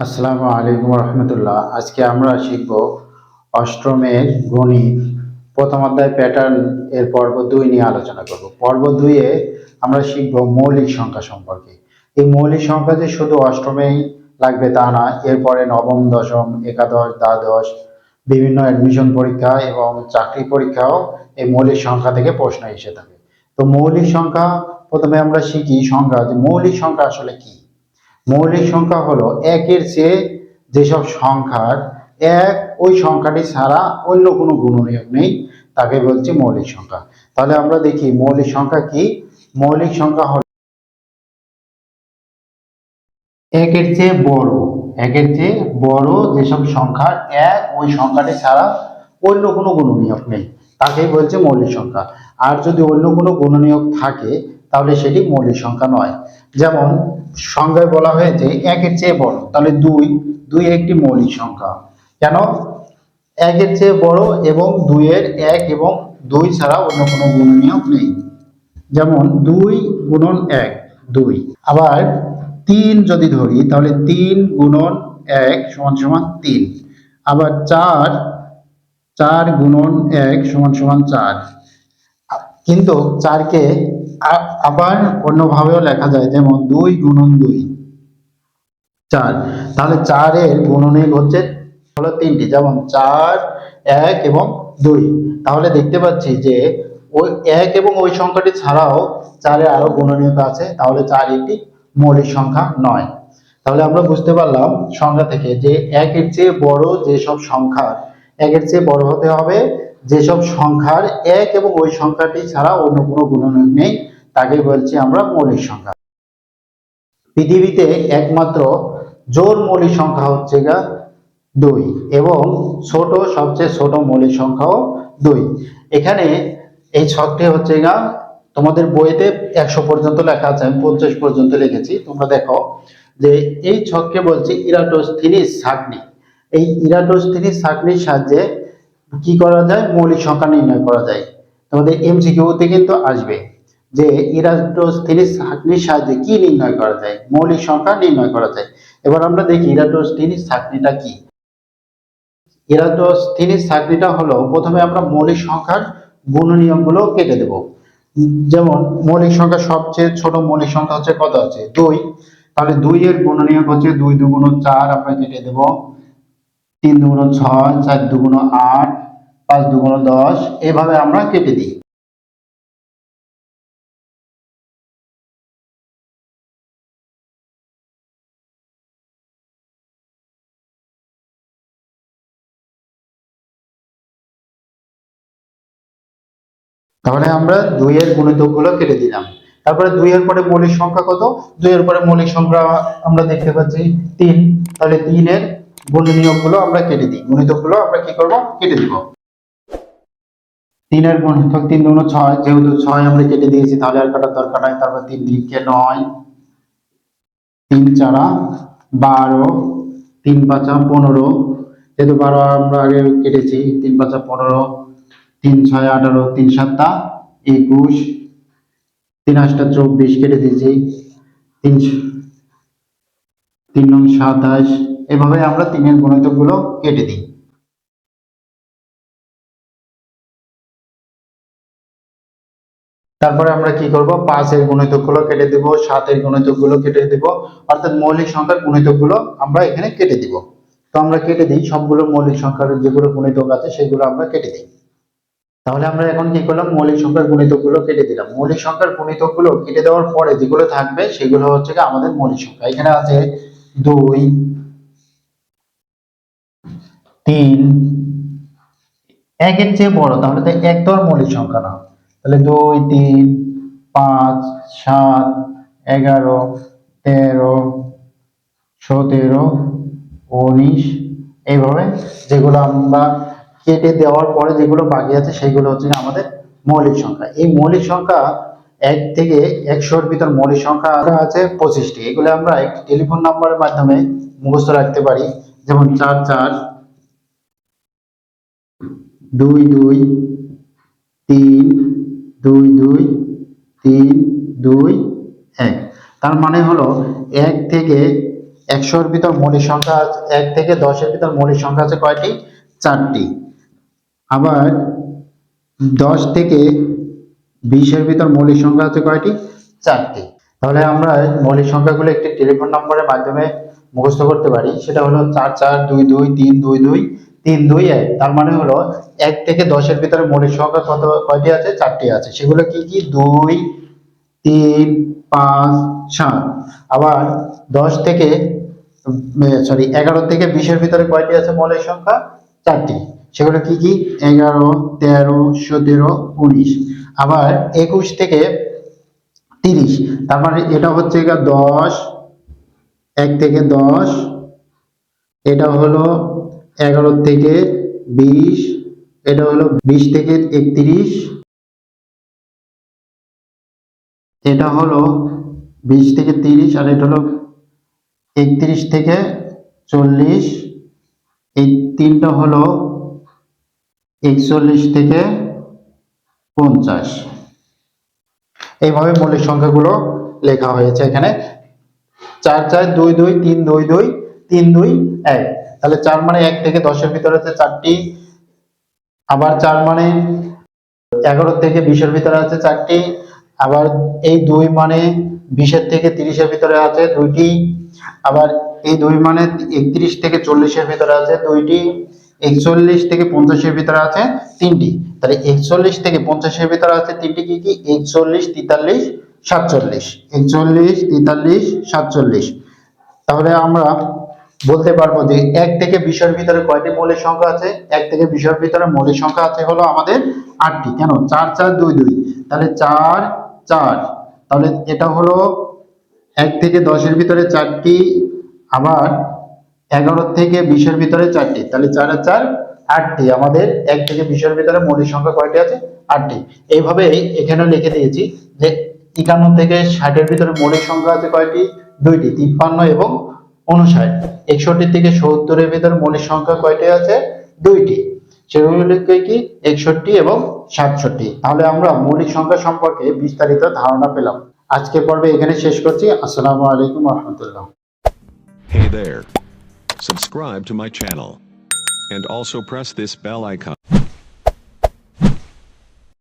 আসসালামু আলাইকুম রহমতুল্লাহ আজকে আমরা শিখব অষ্টমের গণিত। প্রথম অধ্যায় প্যাটার্ন এর পর্ব দুই নিয়ে আলোচনা করব। পর্ব দুইয়ে আমরা শিখব মৌলিক সংখ্যা সম্পর্কে। এই মৌলিক সংখ্যা যে শুধু অষ্টমেই লাগবে তা না এরপরে নবম, দশম, একাদশ, দ্বাদশ, বিভিন্ন অ্যাডমিশন পরীক্ষা এবং চাকরি পরীক্ষাও এই মৌলিক সংখ্যা থেকে প্রশ্ন এসে থাকে। তো মৌলিক সংখ্যা প্রথমে আমরা শিখি সংখ্যা। যে মৌলিক সংখ্যা আসলে কি? মৌলিক সংখ্যা হলো একের চেয়ে যেসব সংখ্যার এক, ওই সংখ্যাটি ছাড়া অন্য কোনো গুণনীয়ক নেই, তাকে বলছি মৌলিক সংখ্যা। তাহলে আমরা দেখি মৌলিক সংখ্যা কি? মৌলিক সংখ্যা হলো একের চেয়ে বড়, একের চেয়ে বড় যেসব সংখ্যার এক, ওই সংখ্যাটি ছাড়া অন্য কোনো গুণনীয়ক নেই, তাকেই বলছে মৌলিক সংখ্যা। আর যদি অন্য কোনো গুণনীয়ক থাকে তাহলে সেটি মৌলিক সংখ্যা নয়। যেমন সংজ্ঞায় বলা হয়েছে একের চেয়ে বড়, তাহলে দুই দুই একটি মৌলিক সংখ্যা। কেন? একের চেয়ে বড় এবং দুইয়ের এক এবং দুই ছাড়া অন্য কোনো গুণনীয়ক নেই। যেমন দুই গুণন এক, দুই। আবার তিন যদি ধরি, তাহলে তিন গুণন এক সমান সমান তিন। আবার চার চার গুণন এক সমান সমান চার। কিন্তু চারকে আবার অন্যভাবেও লেখা যায় যেমন দুই গুণন দুই। চার। তাহলে চারের গুণনীয়ক হচ্ছে হলো তিনটি, যেমন চার, এক এবং দুই। তাহলে দেখতে পাচ্ছি যে ওই এক এবং ওই সংখ্যাটি ছাড়াও চারে আরও গুণনীয়ক আছে, তাহলে চার একটি মৌলিক সংখ্যা নয়। তাহলে আমরা বুঝতে পারলাম সংখ্যা থেকে যে একের চেয়ে বড় যেসব সংখ্যা, একের চেয়ে বড় হতে হবে যেসব সংখ্যার এক এবং ওই সংখ্যাটি ছাড়া অন্য কোনো গুণনীয়ক নেই, তাকে বলছি আমরা মৌলিক সংখ্যা। পৃথিবীতে একমাত্র জোর মৌলিক সংখ্যা হচ্ছে গা দুই এবং ছোট সবচেয়ে ছোট মৌলিক সংখ্যাও দুই। এখানে এই ছকটি হচ্ছে গা তোমাদের বইতে একশো পর্যন্ত লেখা আছে, আমি পঞ্চাশ পর্যন্ত লিখেছি। তোমরা দেখো যে এই ছককে বলছি ইরাটোস্থিনিস সাগনি। এই ইরাটোস্থিনিস সাগনির সাহায্যে কি করা যায়? মৌলিক সংখ্যা নির্ণয় করা যায়। তোমাদের এমসিকিউতে কিন্তু আসবে যে ইরাটোস্থিনিস সাগনির সাহায্যে কি নির্ণয় করা যায়? মৌলিক সংখ্যা নির্ণয় করা যায়। এবার আমরা দেখি ইরাটোস্থিনিস সাগনিটা কি। ইরাটোস্থিনিস সাগনিটা হলো প্রথমে আমরা মৌলিক সংখ্যার গুণনীয়কগুলো কেটে দেব। যেমন মৌলিক সংখ্যা সবচেয়ে ছোট মৌলিক সংখ্যা হচ্ছে কত আছে? দুই। তাহলে দুই এর গুণনীয়ক হচ্ছে দুই দুগুণ চার আমরা কেটে দেব। তিন দুগুণ ছয়, চার দুগুণ আট, পাঁচ দুগুণ দশ, এভাবে আমরা কেটে দিই। তাহলে আমরা দুইয়ের গুণিতকগুলো কেটে দিলাম। তারপরে দুইয়ের পরে মৌলিক সংখ্যা কত? দুইয়ের পরে মৌলিক সংখ্যা আমরা দেখতে পাচ্ছি তিন। তাহলে তিনের গুণনীয়কগুলো আমরা কেটে দিই। গুণিতকগুলো আমরা কি করব? কেটে দিব। তিনের গুণিতক তিন দুগুণ ছয়, যেহেতু ছয় আমরা কেটে দিয়েছি, তাহলে আর কাটার দরকার নাই। তারপর তিন দিকে নয়, তিন চারা বারো, তিন পাঁচা পনেরো। যেহেতু বারো আমরা আগে কেটেছি, তিন পাঁচা পনেরো, তিন ছয় আঠারো, তিন সাতটা একুশ, তিন আটটা চব্বিশ কেটে দিয়েছি। তিন তিন নং সাতাশ এভাবে আমরা তিনের গুণিতকগুলো কেটে দিই। তারপরে আমরা কি করব? পাঁচের গুণিতকগুলো কেটে দিব, সাতের গুণিতকগুলো কেটে দিব, অর্থাৎ মৌলিক সংখ্যার গুণিতকগুলো আমরা এখানে কেটে দিব। তো আমরা কেটে দিই, সবগুলো মৌলিক সংখ্যার যেগুলো গুণিতক আছে সেগুলো আমরা কেটে দিই। তাহলে আমরা এখন কি করলাম? মৌলিক সংখ্যার গুণিতকগুলো কেটে দিলাম। মৌলিক সংখ্যার গুণিতকগুলো কেটে দেওয়ার পরে যেগুলো থাকবে সেগুলো হচ্ছে আমাদের মৌলিক সংখ্যা। এখানে আছে দুই তিন। একের চেয়ে বড়, তাহলে তো এক তো মৌলিক সংখ্যা না তাহলে দুই, তিন, পাঁচ, সাত, এগারো, তেরো, সতেরো, উনিশ। এইভাবে যেগুলো আমরা কেটে দেওয়ার পরে যেগুলো বাকি আছে সেগুলো হচ্ছে আমাদের মৌলিক সংখ্যা। এই মৌলিক সংখ্যা এক থেকে একশোর ভিতর মৌলিক সংখ্যা আছে, পঁচিশটি। এগুলো আমরা একটি টেলিফোন নাম্বারের মাধ্যমে মুখস্থ রাখতে পারি। যেমন চার চার দুই দুই তিন দুই দুই তিন দুই এক। তার মানে হলো এক থেকে একশোর ভিতর মৌলিক সংখ্যা এক থেকে দশের ভিতর মৌলিক সংখ্যা আছে কয়টি? চারটি। আবার দশ থেকে বিশের ভিতর মৌলিক সংখ্যা আছে কয়টি? চারটি। তাহলে আমরা মৌলিক সংখ্যাগুলো একটি টেলিফোন নম্বরের মাধ্যমে মুখস্থ করতে পারি। সেটা হলো চার চার দুই দুই তিন দুই দুই তিন দুই এক, তার মানে হলো এক থেকে দশের ভিতরে মৌলিক সংখ্যা কত, কয়টি আছে? চারটি আছে। সেগুলো কি কি? দুই, তিন, পাঁচ, সাত। আবার দশ থেকে সরি এগারো থেকে বিশের ভিতরে কয়টি আছে মৌলিক সংখ্যা? চারটি। সেগুলো কি কি? এগারো, তেরো, সতেরো, উনিশ। আবার একুশ থেকে তিরিশ। তার মানে এটা হচ্ছে দশ, এক থেকে দশ। এটা হলো এগারো থেকে বিশ, এটা হলো বিশ থেকে একত্রিশ। এটা হলো বিশ থেকে তিরিশ আর এটা হলো একত্রিশ থেকে চল্লিশ। এই তিনটা হলো একচল্লিশ থেকে পঞ্চাশ। এইভাবে মৌলিক সংখ্যাগুলো লেখা হয়েছে এখানে। চার চার দুই দুই, তিন দুই দুই, তিন দুই এক। তাহলে চার মানে এক থেকে দশের ভিতরে আছে চারটি। আবার চার মানে এগারো থেকে বিশের ভিতরে আছে চারটি। আবার এই দুই মানে বিশের থেকে তিরিশের ভিতরে আছে দুইটি। আবার এই দুই মানে একত্রিশ থেকে চল্লিশের ভিতরে আছে দুইটি। একচল্লিশ থেকে পঞ্চাশের ভিতরে আছে তিনটি। তাহলে একচল্লিশ থেকে পঞ্চাশের ভিতরে আছে তিনটি কি কি? একচল্লিশ, তেতাল্লিশ, সাতচল্লিশ। একচল্লিশ, তেতাল্লিশ, সাতচল্লিশ। তাহলে আমরা বলতে পারব যে এক থেকে বিশের ভিতরে কয়টি মৌলিক সংখ্যা আছে? এক থেকে বিশের ভিতরে মৌলিক সংখ্যা আছে হলো আমাদের আটটি। কেন? চার চার, দুই দুই। তাহলে চার চার। তাহলে এটা হলো এক থেকে দশের ভিতরে চারটি, আবার এগারো থেকে বিশের ভিতরে চারটি। তাহলে চার আর চার, আটটি। আমাদের এক থেকে বিশের ভিতরে মৌলিক সংখ্যা কয়টি আছে? আটটি। এইভাবে এখানে লিখে দিয়েছি যে একান্ন থেকে ষাটের ভিতরে মৌলিক সংখ্যা আছে কয়টি? দুইটি, তিপ্পান্ন এবং উনষাট একষট্টি থেকে সত্তরের ভিতরে মৌলিক সংখ্যা কয়টি আছে? দুইটি। সেগুলো কি? একষট্টি এবং সাতষট্টি। তাহলে আমরা মৌলিক সংখ্যা সম্পর্কে বিস্তারিত ধারণা পেলাম। আজকে পর্বে এখানে শেষ করছি। আসসালামু আলাইকুম রহমতুল্লাহ Hey there. Subscribe to my channel. And also press this bell icon.